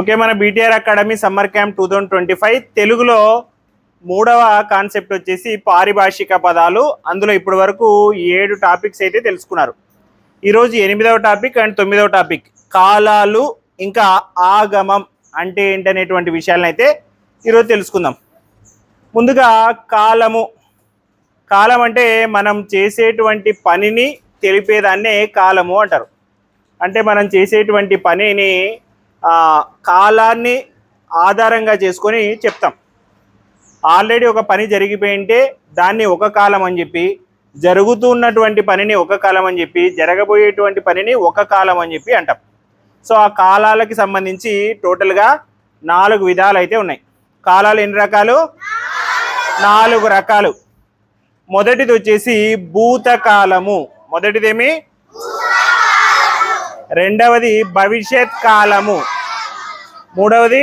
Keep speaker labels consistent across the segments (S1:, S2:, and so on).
S1: Okay మన BTR academy summer camp two thousand twenty five తెలుగులో మూడవ కాన్సెప్ట్ వచ్చేసి పారిభాషిక పదాలు. అందులో ఇప్పటి వరకు ఏడు టాపిక్స్ అయితే తెలుసుకున్నారు. ఈరోజు ఎనిమిదవ టాపిక్ అండ్ తొమ్మిదవ టాపిక్. కాలాలు ఇంకా ఆగమం అంటే ఏంటనేటువంటి విషయాలను అయితే ఈరోజు తెలుసుకుందాం. ముందుగా కాలము. కాలం అంటే మనం చేసేటువంటి పనిని తెలిపేదాన్నే కాలము అంటారు. అంటే మనం చేసేటువంటి పనిని కాలాన్ని ఆధారంగా చేసుకొని చెప్తాం. ఆల్రెడీ ఒక పని జరిగిపోయింటే దాన్ని ఒక కాలం అని చెప్పి జరుగుతున్నటువంటి పనిని ఒక కాలం అని చెప్పి జరగబోయేటువంటి పనిని ఒక కాలం అని చెప్పి అంటాం. సో ఆ కాలాలకి సంబంధించి టోటల్గా నాలుగు విధాలు అయితే ఉన్నాయి. కాలాలు ఎన్ని రకాలు? నాలుగు రకాలు. మొదటిది వచ్చేసి భూతకాలము. మొదటిదేమి రెండవది భవిష్యత్ కాలము. మూడవది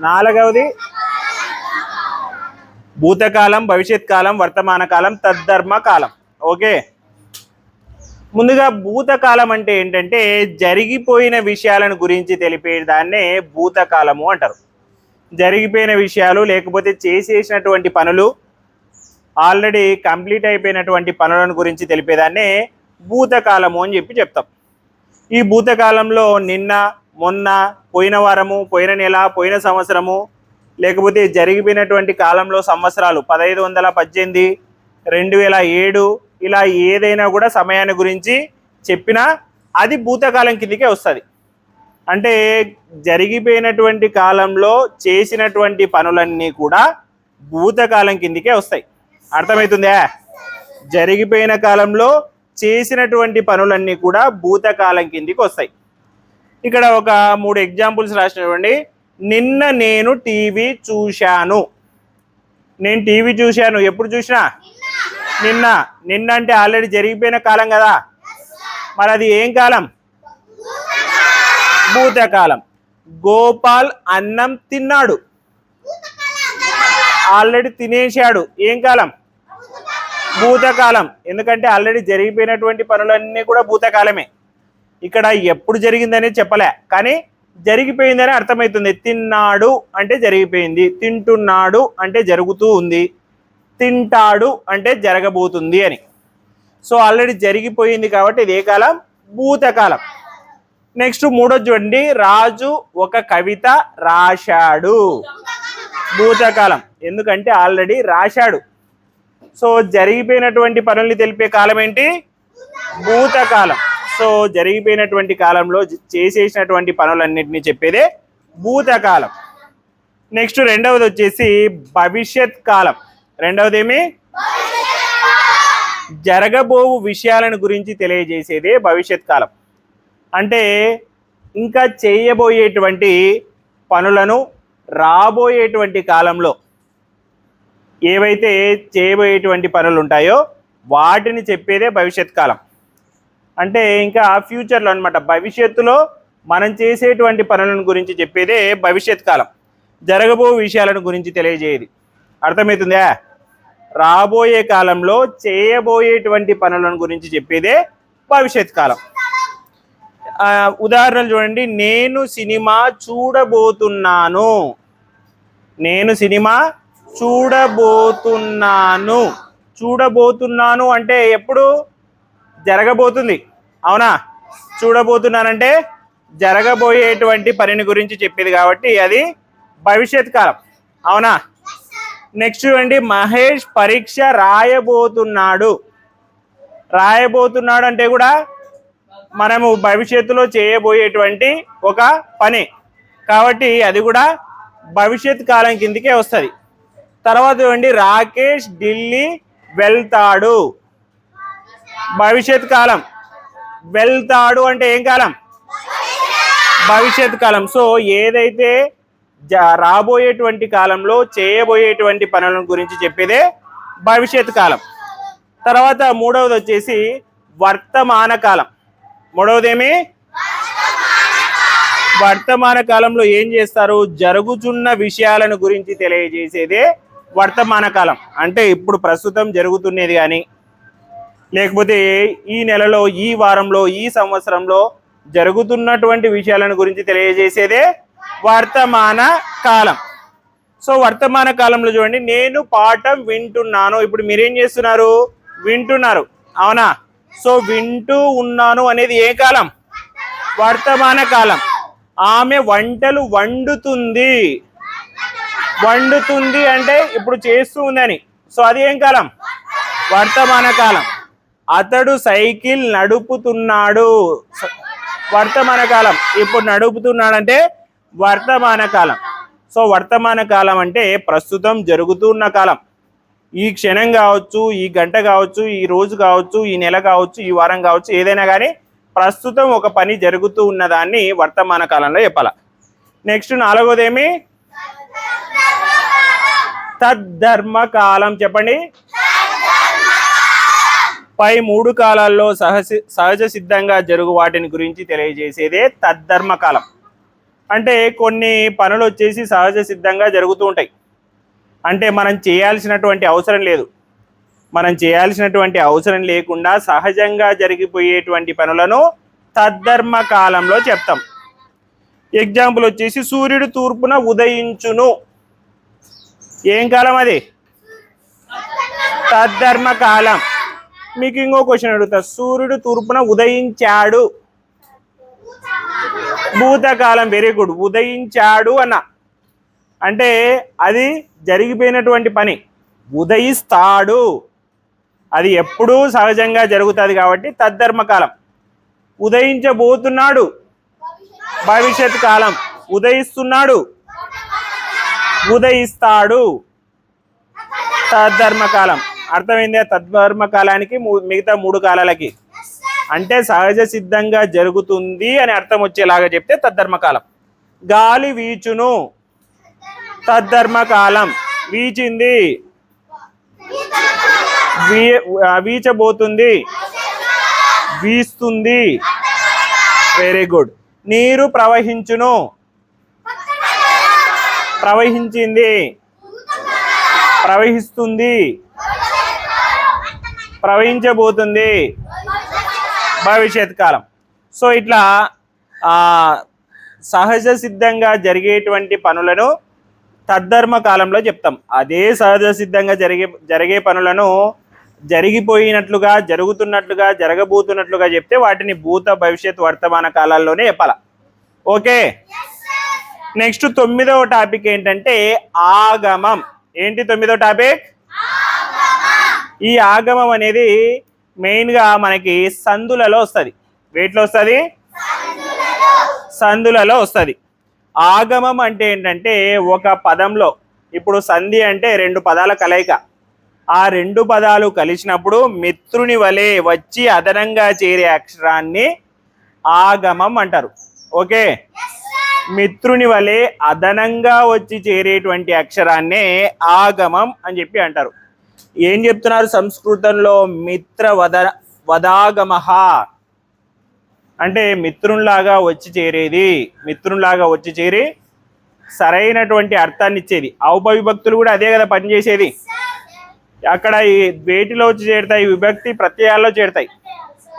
S1: నాలుగవది భూతకాలం భవిష్యత్ కాలం వర్తమాన కాలం తద్ధర్మ కాలం. ఓకే? ముందుగా భూతకాలం అంటే ఏంటంటే జరిగిపోయిన విషయాలను గురించి తెలిపే దాన్నే భూతకాలము అంటారు. జరిగిపోయిన విషయాలు లేకపోతే చేసేసినటువంటి పనులు ఆల్రెడీ కంప్లీట్ అయిపోయినటువంటి పనులను గురించి తెలిపేదాన్నే భూతకాలము అని చెప్పి చెప్తాం. ఈ భూతకాలంలో నిన్న మొన్న పోయిన వారము పోయిన నెల పోయిన సంవత్సరము లేకపోతే జరిగిపోయినటువంటి కాలంలో సంవత్సరాలు పదహైదు వందల పద్దెనిమిది రెండు వేల ఏడు ఇలా ఏదైనా కూడా సమయాన్ని గురించి చెప్పినా అది భూతకాలం కిందకే వస్తుంది. అంటే జరిగిపోయినటువంటి కాలంలో చేసినటువంటి పనులన్నీ కూడా భూతకాలం కిందకే వస్తాయి. అర్థమవుతుందా? జరిగిపోయిన కాలంలో చేసినటువంటి పనులన్నీ కూడా భూతకాలం కిందికి వస్తాయి. ఇక్కడ ఒక మూడు ఎగ్జాంపుల్స్ రాసినటువంటి నిన్న నేను టీవీ చూశాను. నేను టీవీ చూశాను. ఎప్పుడు చూసినా? నిన్న. నిన్న అంటే ఆల్రెడీ జరిగిపోయిన కాలం కదా? మరి అది ఏం కాలం? భూతకాలం. గోపాల్ అన్నం తిన్నాడు. ఆల్రెడీ తినేశాడు. ఏం కాలం? భూతకాలం. ఎందుకంటే ఆల్రెడీ జరిగిపోయినటువంటి పనులన్నీ కూడా భూతకాలమే. ఇక్కడ ఎప్పుడు జరిగిందనే చెప్పలే. కానీ జరిగిపోయిందని అర్థమవుతుంది తిన్నాడు అంటే జరిగిపోయింది. తింటున్నాడు అంటే జరుగుతూ ఉంది. తింటాడు అంటే జరగబోతుంది అని. సో ఆల్రెడీ జరిగిపోయింది కాబట్టి ఇది ఏ కాలం భూతకాలం. నెక్స్ట్ మూడో చూడండి. రాజు ఒక కవిత రాశాడు. భూతకాలం. ఎందుకంటే ఆల్రెడీ రాశాడు. సో జరిగిపోయినటువంటి పనుల్ని తెలిపే కాలం ఏంటి? భూతకాలం. సో జరిగిపోయినటువంటి కాలంలో చేసేసినటువంటి పనులన్నింటినీ చెప్పేదే భూతకాలం. నెక్స్ట్ రెండవది వచ్చేసి భవిష్యత్ కాలం. రెండవది ఏమి జరగబోవు విషయాలను గురించి తెలియజేసేదే భవిష్యత్ కాలం. అంటే ఇంకా చేయబోయేటువంటి పనులను రాబోయేటువంటి కాలంలో ఏవైతే చేయబోయేటువంటి పనులు ఉంటాయో వాటిని చెప్పేదే భవిష్యత్ కాలం. అంటే ఇంకా ఫ్యూచర్లో అనమాట భవిష్యత్తులో మనం చేసేటువంటి పనులను గురించి చెప్పేదే భవిష్యత్ కాలం. జరగబో విషయాలను గురించి తెలియజేయదు. అర్థమవుతుందా? రాబోయే కాలంలో చేయబోయేటువంటి పనులను గురించి చెప్పేదే భవిష్యత్ కాలం. ఉదాహరణలు చూడండి. నేను సినిమా చూడబోతున్నాను. నేను సినిమా చూడబోతున్నాను. చూడబోతున్నాను అంటే ఎప్పుడు? జరగబోతుంది. అవునా? చూడబోతున్నానంటే జరగబోయేటువంటి పనిని గురించి చెప్పేది కాబట్టి అది భవిష్యత్ కాలం. అవునా? నెక్స్ట్ చూడండి మహేష్ పరీక్ష రాయబోతున్నాడు. రాయబోతున్నాడు అంటే కూడా మనము భవిష్యత్తులో చేయబోయేటువంటి ఒక పని. కాబట్టి అది కూడా భవిష్యత్ కాలం కిందకే వస్తుంది. తర్వాత చూడండి రాకేష్ ఢిల్లీ వెళ్తాడు. భవిష్యత్ కాలం. వెళ్తాడు అంటే ఏం కాలం? భవిష్యత్ కాలం. సో ఏదైతే జ- రాబోయేటువంటి కాలంలో చేయబోయేటువంటి పనుల గురించి చెప్పేదే భవిష్యత్ కాలం. తర్వాత మూడవది వచ్చేసి వర్తమాన కాలం. మూడవది ఏమి? వర్తమాన కాలంలో ఏం చేస్తారు? జరుగుతున్న విషయాలను గురించి తెలియజేసేదే వర్తమాన కాలం. అంటే ఇప్పుడు ప్రస్తుతం జరుగుతున్నది కానీ లేకపోతే ఈ నెలలో ఈ వారంలో ఈ సంవత్సరంలో జరుగుతున్నటువంటి విషయాలను గురించి తెలియజేసేదే వర్తమాన కాలం. సో వర్తమాన కాలంలో చూడండి నేను పాఠం వింటున్నాను. ఇప్పుడు మీరేం చేస్తున్నారు? వింటున్నారు. అవునా? సో వింటూ ఉన్నాను అనేది ఏ కాలం? వర్తమాన కాలం. ఆమె వంటలు వండుతుంది. వండుతుంది అంటే ఇప్పుడు చేస్తూ ఉందని సో అది ఏం కాలం? వర్తమాన కాలం. అతడు సైకిల్ నడుపుతున్నాడు. వర్తమాన కాలం. ఇప్పుడు నడుపుతున్నాడంటే వర్తమాన కాలం. సో వర్తమాన కాలం అంటే ప్రస్తుతం జరుగుతున్న కాలం. ఈ క్షణం కావచ్చు ఈ గంట కావచ్చు ఈ రోజు కావచ్చు ఈ నెల కావచ్చు ఈ వారం కావచ్చు ఏదైనా కానీ ప్రస్తుతం ఒక పని జరుగుతూ ఉన్నదాన్ని వర్తమాన కాలంలో చెప్పాల. నెక్స్ట్ నాలుగోదేమి తద్ధర్మ కాలం చెప్పండి. పై మూడు కాలాల్లో సహజ సహజ సిద్ధంగా జరుగు వాటిని గురించి తెలియజేసేదే తద్ధర్మ కాలం అంటే కొన్ని పనులు వచ్చేసి సహజ సిద్ధంగా జరుగుతూ ఉంటాయి. అంటే మనం చేయాల్సినటువంటి అవసరం లేదు. మనం చేయాల్సినటువంటి అవసరం లేకుండా సహజంగా జరిగిపోయేటువంటి పనులను తద్ధర్మ కాలంలో చెప్తాం. ఎగ్జాంపుల్ వచ్చేసి సూర్యుడు తూర్పున ఉదయించును. ఏం కాలం అది? తద్ధర్మ కాలం. మీకు ఇంకో క్వశ్చన్ అడుగుతా. సూర్యుడు తూర్పున ఉదయించాడు. భూతకాలం వెరీ గుడ్ ఉదయించాడు అన్న. అంటే అది జరిగిపోయినటువంటి పని. ఉదయిస్తాడు. అది ఎప్పుడూ సహజంగా జరుగుతుంది కాబట్టి తద్ధర్మకాలం ఉదయించబోతున్నాడు. భవిష్యత్ కాలం. ఉదయిస్తున్నాడు. ఉదయిస్తాడు. తద్ధర్మ కాలం అర్థమైందే? తద్ధర్మ కాలానికి మిగతా మూడు కాలాలకి. అంటే సహజ సిద్ధంగా జరుగుతుంది అని అర్థం వచ్చేలాగా చెప్తే తద్ధర్మకాలం గాలి వీచును. తద్ధర్మ కాలం వీచింది వీ వీచబోతుంది. వీస్తుంది. Very good. నీరు ప్రవహించును. ప్రవహించింది. ప్రవహిస్తుంది. ప్రవహించబోతుంది. భవిష్యత్ కాలం. సో ఇట్లా ఆ, సహజ సిద్ధంగా జరిగేటువంటి పనులను తద్ధర్మ కాలంలో చెప్తాం. అదే సహజ సిద్ధంగా జరిగే జరిగే పనులను జరిగిపోయినట్లుగా జరుగుతున్నట్లుగా జరగబోతున్నట్లుగా చెప్తే వాటిని భూత భవిష్యత్ వర్తమాన కాలాల్లోనే చెప్పాల. ఓకే? నెక్స్ట్ తొమ్మిదవ టాపిక్ ఏంటంటే ఆగమం. ఏంటి తొమ్మిదవ టాపిక్? ఈ ఆగమం అనేది మెయిన్గా మనకి సందులలో వస్తుంది. వేటిలో వస్తుంది? సందులలో వస్తుంది. ఆగమం అంటే ఏంటంటే ఒక పదంలో ఇప్పుడు సంధి అంటే రెండు పదాల కలయిక. ఆ రెండు పదాలు కలిసినప్పుడు మిత్రుని వలె వచ్చి అదనంగా చేరే అక్షరాన్ని ఆగమం అంటారు. ఓకే? మిత్రుని వలె అదనంగా వచ్చి చేరేటువంటి అక్షరాన్నే ఆగమం అని చెప్పి అంటారు. ఏం చెప్తున్నారు సంస్కృతంలో మిత్ర వద వదాగమ? అంటే మిత్రునిలాగా వచ్చి చేరేది మిత్రునిలాగా వచ్చి చేరి సరైనటువంటి అర్థాన్ని ఇచ్చేది. ఔపవిభక్తులు కూడా అదే కదా పనిచేసేది అక్కడ ఈ వేటిలో వచ్చి చేరుతాయి విభక్తి ప్రత్యయాల్లో చేరుతాయి.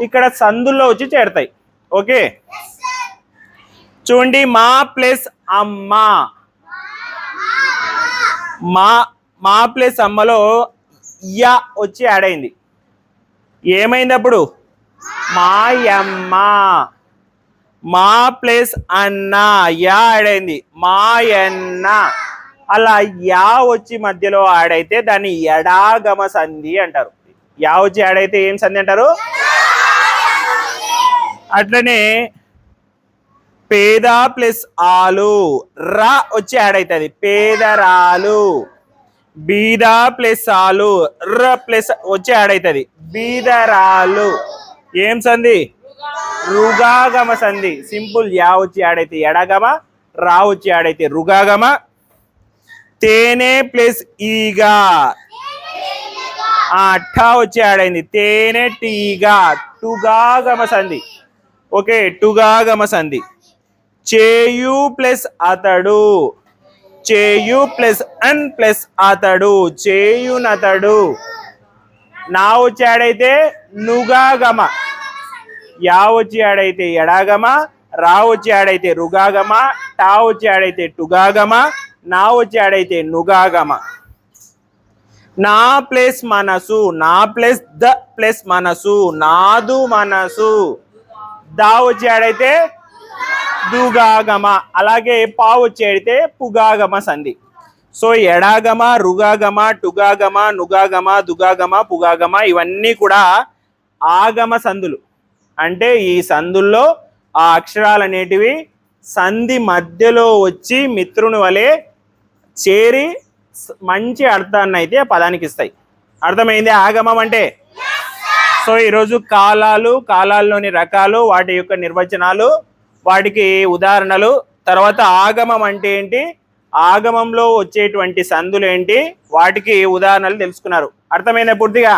S1: ఇక్కడ సందుల్లో వచ్చి చేరుతాయి. ఓకే? చూడండి మా ప్లస్ అమ్మ. మా మా ప్లస్ అమ్మలో యా వచ్చి యాడ్ అయింది. ఏమైంది అప్పుడు మాయమ్మ. మా ప్లస్ అన్న యా యాడ్ అయింది. మాయన్న. అలా యా వచ్చి మధ్యలో యాడ్ అయితే దాన్ని ఎడాగమ సంధి అంటారు. యా వచ్చి యాడ్ అయితే ఏం సంధి అంటారు? అట్లనే పేద ప్లస్ ఆలు. రా వచ్చి యాడ్ అవుతుంది పేదరాలు. బీద ప్లస్ ఆలు. ర ప్లస్ వచ్చి యాడ్ అవుతుంది బీదరాలు. ఏం సంధి? రుగాగమ సంధి. సింపుల్ యా వచ్చి యాడ్ అయితే ఎడగమ రా వచ్చి యాడ్ అయితే రుగాగమ. తేనె ప్లస్ ఈగా. ఆ వచ్చి యాడ్ అయింది. తేనె టీగా. టుగాగమ సంధి. ఓకే టుగాగమ సంధి. చేయు ప్లస్ అతడు. చేయు ప్లస్ అన్ ప్లస్ అతడు. చేయునతడు. నా వచ్చాడైతే నుగాగమ. యా వచ్చి ఆడైతే ఎడాగమ. రా వచ్చాడైతే రుగాగమ. టా వచ్చి ఆడైతే టుగాగమ. నా వచ్చి ఆడైతే నుగాగమ. నా ప్లస్ మనసు. నా ప్లస్ ద ప్లస్ మనసు. నాదు మనసు. దా వచ్చి ఆడైతే దుగాగమ అలాగే పా వచ్చి ఆడితే పుగాగమ సంధి. సో ఎడాగమ రుగాగమ టుగాగమ నుగాగమ దుగాగమ పుగాగమ ఇవన్నీ కూడా ఆగమ సందులు అంటే ఈ సందుల్లో ఆ అక్షరాలు అనేటివి సంధి మధ్యలో వచ్చి మిత్రుని వలె చేరి మంచి అర్థాన్ని అయితే పదానికి ఇస్తాయి. అర్థమైంది ఆగమం అంటే? సో ఈరోజు కాలాలు కాలాల్లోని రకాలు వాటి యొక్క నిర్వచనాలు వాటికి ఉదాహరణలు తర్వాత ఆగమం అంటే ఏంటి? ఆగమంలో వచ్చేటువంటి సందులు ఏంటి? వాటికి ఉదాహరణలు తెలుసుకున్నారు. అర్థమైందా పూర్తిగా?